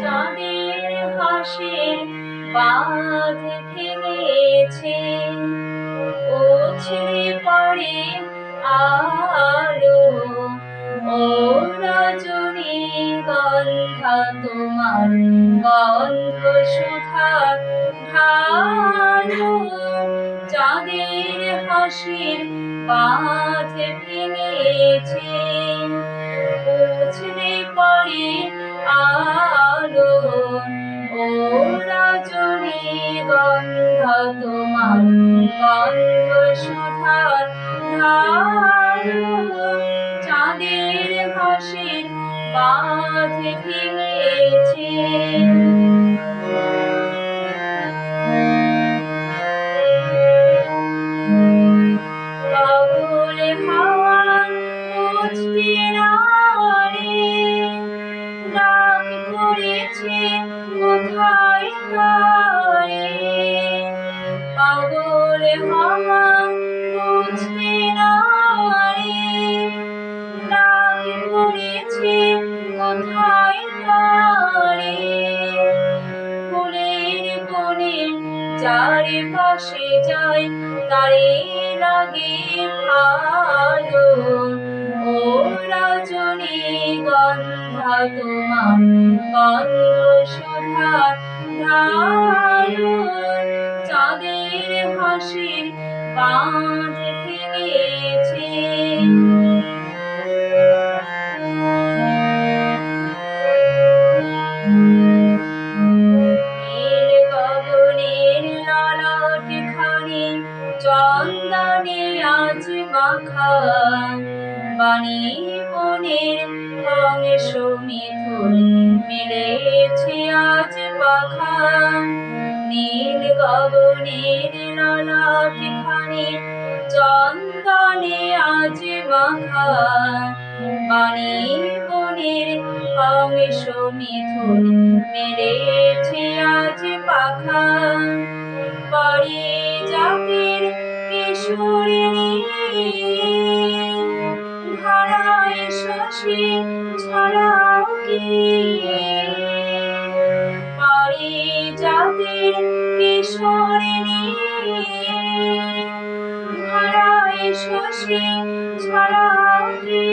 চাঁদের হাসির বাঁধ ভেঙেছে উছলে পড়ে আলো ও গন্ধা তোমার গন্ধ সুধা ঢালো চাঁদের হাসির বাঁধ ভেঙেছে, উছলে পড়ে আলো। ও রজনী গন্ধা তোমার গন্ধ সুধার ঢালো চাঁদের হাসির বাঁধ ভেঙেছে বাবুল হাওয়া বুঝতে না ডাক করেছে কোথায় তারে। পাগল হাওয়া চারিপাশে যাই, তারে লাগে ভালো ও রজনী গন্ধা তোমার গন্ধ সুধা ঢালো চাঁদের হাসির বাঁধ ভেঙেছে। চন্দনে আজ মাখা বাণী বনের অংশ মিথুন মিলেছে আজ পাখা নীল গগনের ললট খানি চন্দনে আজ মাখা বাণী বনের অংশ মিথুন মেরেছে আজ পাখা কিশোরিণী ধারায় শশী ছড়াও কি পরে জাতির কিশোরিণী ধারায় শশী কি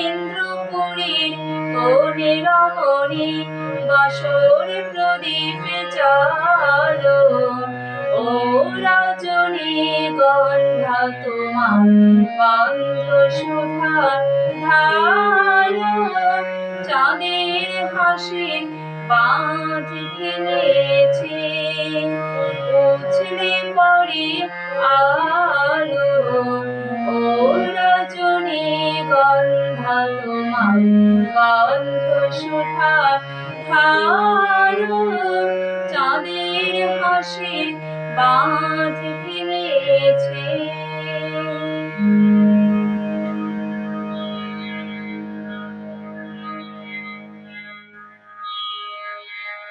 ইন্দ্রপুরীর কোণে রমণী বাসর প্রদীপ চালো ও রজনী গন্ধা তোমার গন্ধ সুধা ঢালো চাঁদের হাসির বাঁধ ভেঙেছে উছলে পড়ে আলো ও রজনী গন্ধা তোমার গন্ধ সুধা ঢালো চাঁদের হাসির বাঁধ ভেঙেছে